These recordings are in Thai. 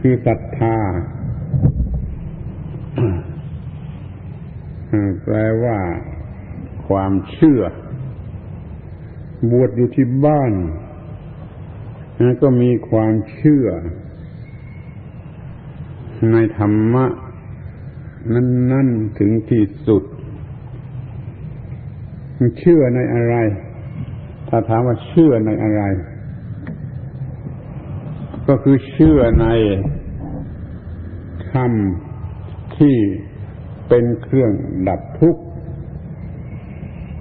คือศรัทธาแปลว่าความเชื่อ บวชอยู่ที่บ้านก็มีความเชื่อ ในธรรมะ นั่น ๆ ถึงที่สุด เชื่อในอะไร ถ้าถามว่าเชื่อในอะไร ก็คือเชื่อในธรรมที่เป็นเครื่องดับทุกข์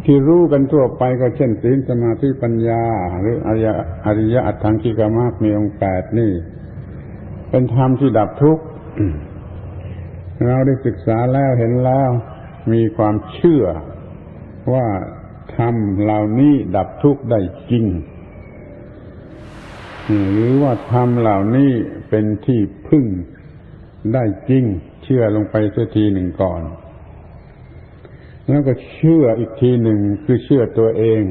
ที่รู้กันทั่วไปก็เช่นศีลสมาธิปัญญา หรืออริยอริยอัตถังกิกามากมีองค์แปดนี่ เป็นธรรมที่ดับทุกข์เราได้ศึกษาแล้วเห็นแล้ว มีความเชื่อว่าธรรมเหล่านี้ดับทุกข์ได้จริง หรือว่าธรรมเหล่านี้เป็นที่พึ่งได้จริง เชื่อลงไปสักทีหนึ่งก่อน แล้วก็เชื่ออีกทีหนึ่งคือเชื่อตัวเอง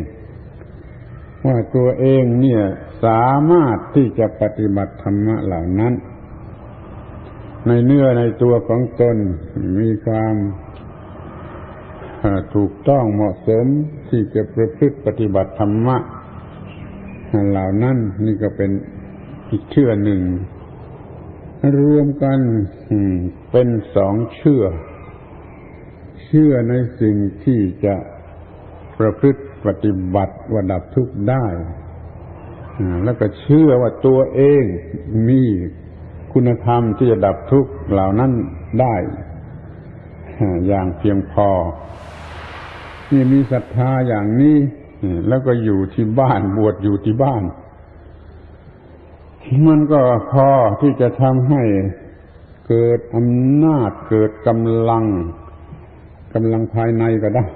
ว่าตัวเองเนี่ยสามารถที่จะปฏิบัติธรรมะเหล่านั้น ในเนื้อในตัวของตนมีความถูกต้องเหมาะสมที่จะประพฤติปฏิบัติธรรมะ เหล่านั้นนี่ก็เป็นอีกเชื่อหนึ่ง รวมกันเป็นสองเชื่อ เชื่อในสิ่งที่จะประพฤติปฏิบัติว่าดับทุกข์ได้ แล้วก็เชื่อว่าตัวเองมีคุณธรรมที่จะดับทุกข์เหล่านั้นได้ อย่างเพียงพอนี่มีศรัทธาอย่างนี้ แล้วก็อยู่ที่บ้านบวชอยู่ที่บ้าน มันก็พอที่จะทำให้เกิดอำนาจเกิดกำลังกำลังภายในก็ได้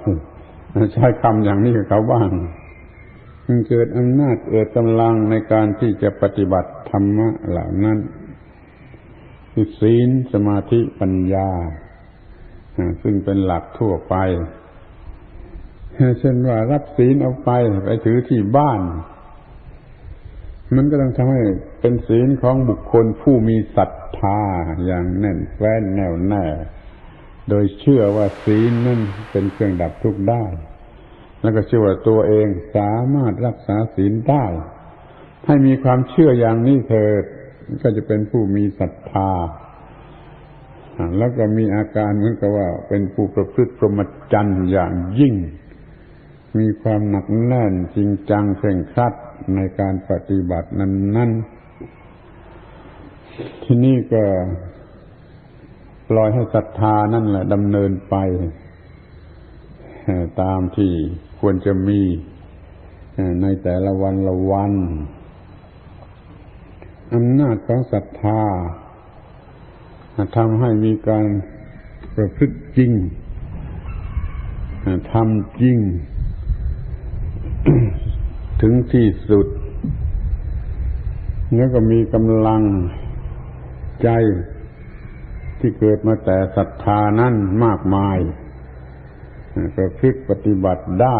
ใช้คำอย่างนี้กับเขาบ้างมันเกิดอำนาจเกิดกำลังในการที่จะปฏิบัติธรรมะเหล่านั้นคือศีลสมาธิปัญญา ซึ่งเป็นหลักทั่วไป เช่นว่ารับศีลเอาไปไปถือที่บ้าน มันก็ต้องทำให้เป็นศีลของบุคคลผู้มีศรัทธาอย่างแน่นแฟ้นแน่วแน่ โดยเชื่อว่าศีลนั่นเป็นเครื่องดับทุกข์ได้ แล้วก็เชื่อว่าตัวเองสามารถรักษาศีลได้ ให้มีความเชื่ออย่างนี้เถิดก็จะเป็นผู้มีศรัทธาแล้วก็มีอาการเหมือนกับว่าเป็นผู้ประพฤติพรหมจรรย์อย่างยิ่ง มีความหนักแน่นจริงจังเคร่งครัดในการปฏิบัตินั้นๆที่นี่ก็ปล่อยให้ศรัทธานั่นแหละดำเนินไปตามที่ควรจะมีในแต่ละวันละวันอำนาจของศรัทธาทำให้มีการประพฤติจริงทำจริง ถึงที่สุด แล้วก็มีกำลังใจที่เกิดมาแต่ศรัทธานั้นมากมายประพฤติปฏิบัติได้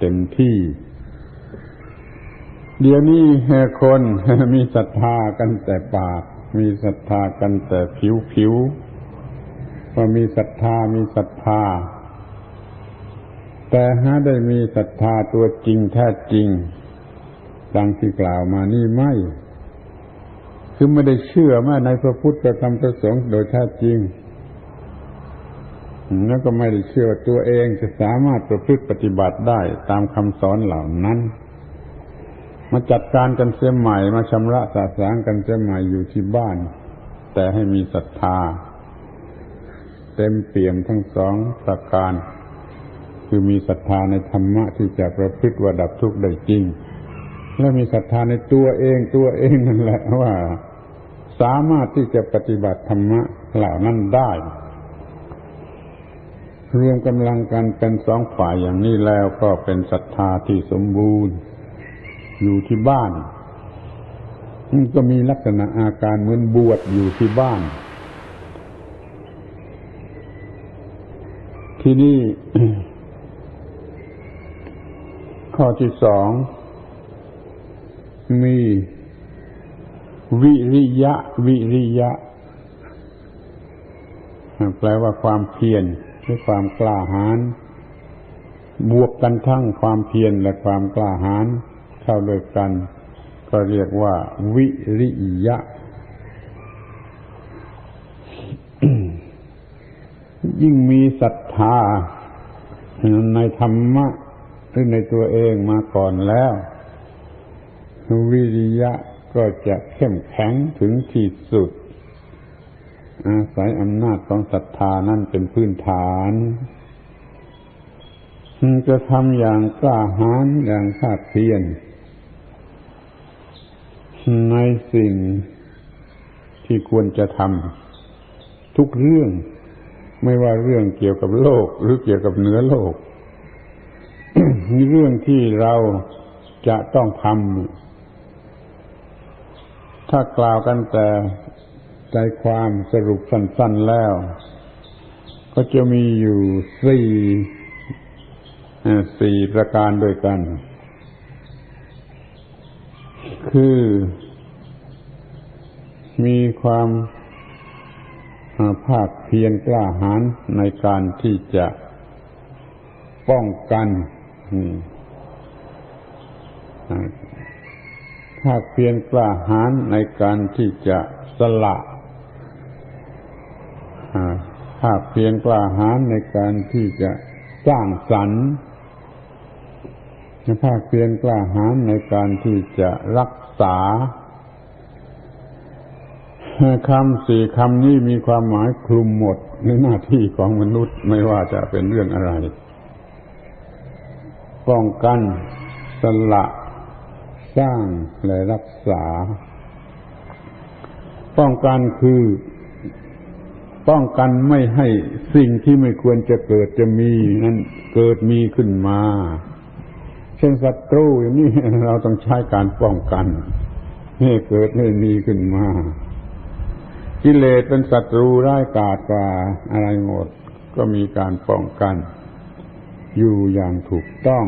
เต็มที่ เดี๋ยวนี้คนมีศรัทธากันแต่ปาก มีศรัทธากันแต่ผิวผิวว่ามีศรัทธามีศรัทธา แต่หาได้มีศรัทธาตัวจริงแท้จริง ดังที่กล่าวมานี่ไม่ คือไม่ได้เชื่อมาในพระพุทธธรรมพระสงฆ์โดยแท้จริง แล้วก็ไม่ได้เชื่อตัวเองจะสามารถประพฤติปฏิบัติได้ตามคำสอนเหล่านั้น มาจัดการกันเสียใหม่ มาชำระสาสางกันเสียใหม่อยู่ที่บ้าน แต่ให้มีศรัทธา เต็มเปี่ยมทั้งสองประการ คือมีศรัทธาในธรรมะที่จะประพฤติว่าดับทุกข์ได้จริง และมีศรัทธาในตัวเองตัวเองนั่นแหละว่า สามารถที่จะปฏิบัติธรรมะเหล่านั้นได้ รวมกำลังกันเป็นสองฝ่ายอย่างนี้แล้วก็เป็นศรัทธาที่สมบูรณ์ อยู่ที่บ้านก็มีลักษณะอาการเหมือนบวชอยู่ที่บ้าน ที่นี่ ข้อที่สองมีวิริยะ วิริยะ แปลว่าความเพียรหรือความกล้าหาญบวกกันทั้งความเพียรและความกล้าหาญเข้าด้วยกัน ก็เรียกว่า วิริยะ ยิ่งมีศรัทธาในธรรมะ หรือในตัวเองมาก่อนแล้ววิริยะก็จะเข้มแข็งถึงที่สุด อาศัยอำนาจของศรัทธานั่นเป็นพื้นฐานจะทำอย่างกล้าหาญอย่างภาคเพียรในสิ่งที่ควรจะทำทุกเรื่อง ไม่ว่าเรื่องเกี่ยวกับโลก หรือเกี่ยวกับเหนือโลก เรื่องที่เราจะต้องทำถ้ากล่าวกันแต่ใจความสรุปสั้น ๆแล้ว ก็จะมีอยู่สี่สี่ประการด้วยกัน คือ มีความภาคเพียรกล้าหาญในการที่จะป้องกัน ภาเพียรกล้าหาญในการที่จะสละภาเพียรกล้าหาญในการที่จะสร้างสรรค์ภาเพียรกล้าหาญในการที่จะรักษาคำสี่คำนี้มีความหมายคลุมหมดในหน้าที่ของมนุษย์ไม่ว่าจะเป็นเรื่องอะไร ป้องกัน สละ สร้างและรักษา ป้องกันคือ ป้องกันไม่ให้สิ่งที่ไม่ควรจะเกิดจะมีนั้นเกิดมีขึ้นมา เช่นศัตรูอย่างนี้เราต้องใช้การป้องกันให้เกิดให้มีขึ้นมากิเลสเป็นศัตรูร้ายกาจกว่าอะไรหมด ก็มีการป้องกัน อยู่อย่างถูกต้อง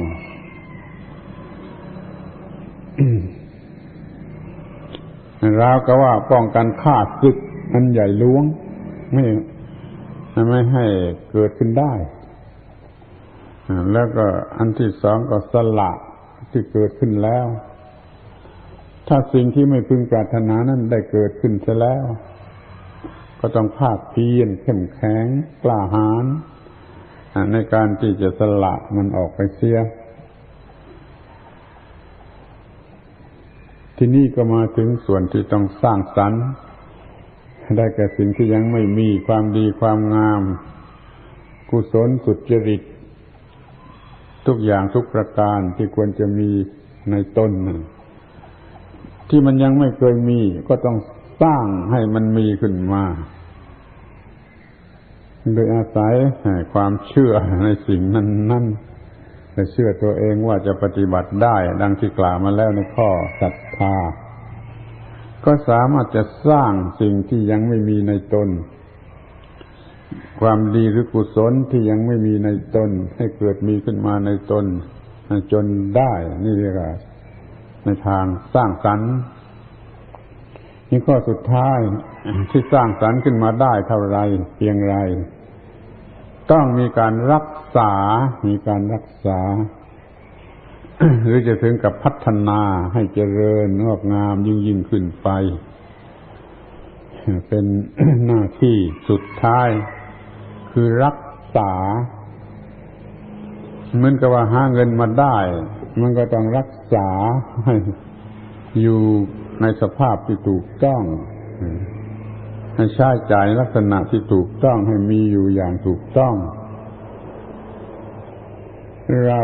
เราก็ว่าป้องกันฆ่าศึกอันใหญ่ล้วง ไม่ไม่ให้เกิดขึ้นได้ แล้วก็อันที่สองก็สละที่เกิดขึ้นแล้ว ถ้าสิ่งที่ไม่พึงปรารถนานั้นได้เกิดขึ้นเสียแล้ว ก็ต้องภาคเพียรเข้มแข็งกล้าหาญ ในการที่จะสละมันออกไปเสีย ที่นี่ก็มาถึงส่วนที่ต้องสร้างสรรค์ ได้แก่สิ่งที่ยังไม่มีความดีความงาม กุศลสุจริต ทุกอย่างทุกประการที่ควรจะมีในต้นนั้นที่มันยังไม่เคยมีก็ต้องสร้างให้มันมีขึ้นมา โดยอาศัยความเชื่อในสิ่งนั้นนั่นแต่เชื่อตัวเองว่าจะปฏิบัติได้ ดังที่กล่าวมาแล้วในข้อศรัทธา ก็สามารถจะสร้างสิ่งที่ยังไม่มีในตน ความดีหรือกุศลที่ยังไม่มีในตน ให้เกิดมีขึ้นมาในตนจนได้ นี่เรียกว่าในทางสร้างสรรค์ นี่ข้อสุดท้ายที่สร้างสรรค์ขึ้นมาได้เท่าไรเพียงไร ต้องมีการรักษา มีการรักษา หรือจะถึงกับพัฒนาให้เจริญงอกงามยิ่งยิ่งขึ้นไป เป็นหน้าที่สุดท้าย คือรักษาเหมือนกับว่าหาเงินมาได้ มันก็ต้องรักษาให้อยู่ ในสภาพที่ถูกต้อง ให้ใช้จ่ายลักษณะที่ถูกต้องให้มีอยู่อย่างถูกต้อง เรา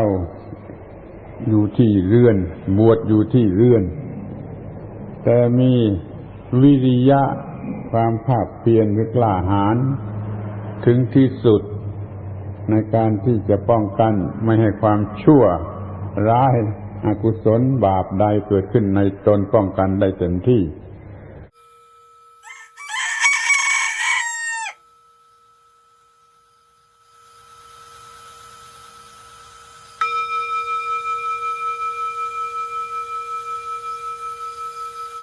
อยู่ที่เรือน บวชอยู่ที่เรือน แต่มีวิริยะความภาคเพียรหรือกล้าหาญถึงที่สุดในการที่จะป้องกันไม่ให้ความชั่วร้าย อกุศลบาปใดเกิดขึ้นในตนป้องกันได้เต็มที่